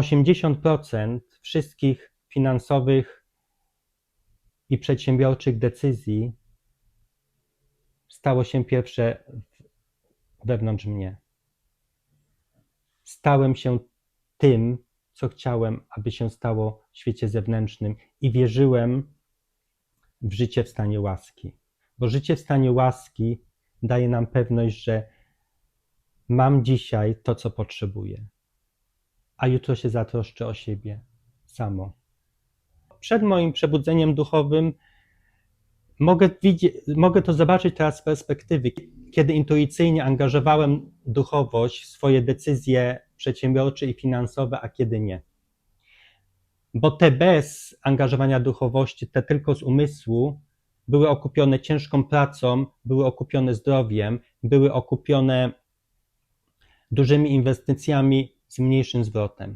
80% wszystkich finansowych i przedsiębiorczych decyzji stało się pierwsze wewnątrz mnie. Stałem się tym, co chciałem, aby się stało w świecie zewnętrznym i wierzyłem w życie w stanie łaski. Bo życie w stanie łaski daje nam pewność, że mam dzisiaj to, co potrzebuję, a jutro się zatroszczę o siebie samo. Przed moim przebudzeniem duchowym mogę, widzieć, mogę to zobaczyć teraz z perspektywy, kiedy intuicyjnie angażowałem duchowość w swoje decyzje przedsiębiorcze i finansowe, a kiedy nie. Bo te bez angażowania duchowości, te tylko z umysłu, były okupione ciężką pracą, były okupione zdrowiem, były okupione dużymi inwestycjami z mniejszym zwrotem.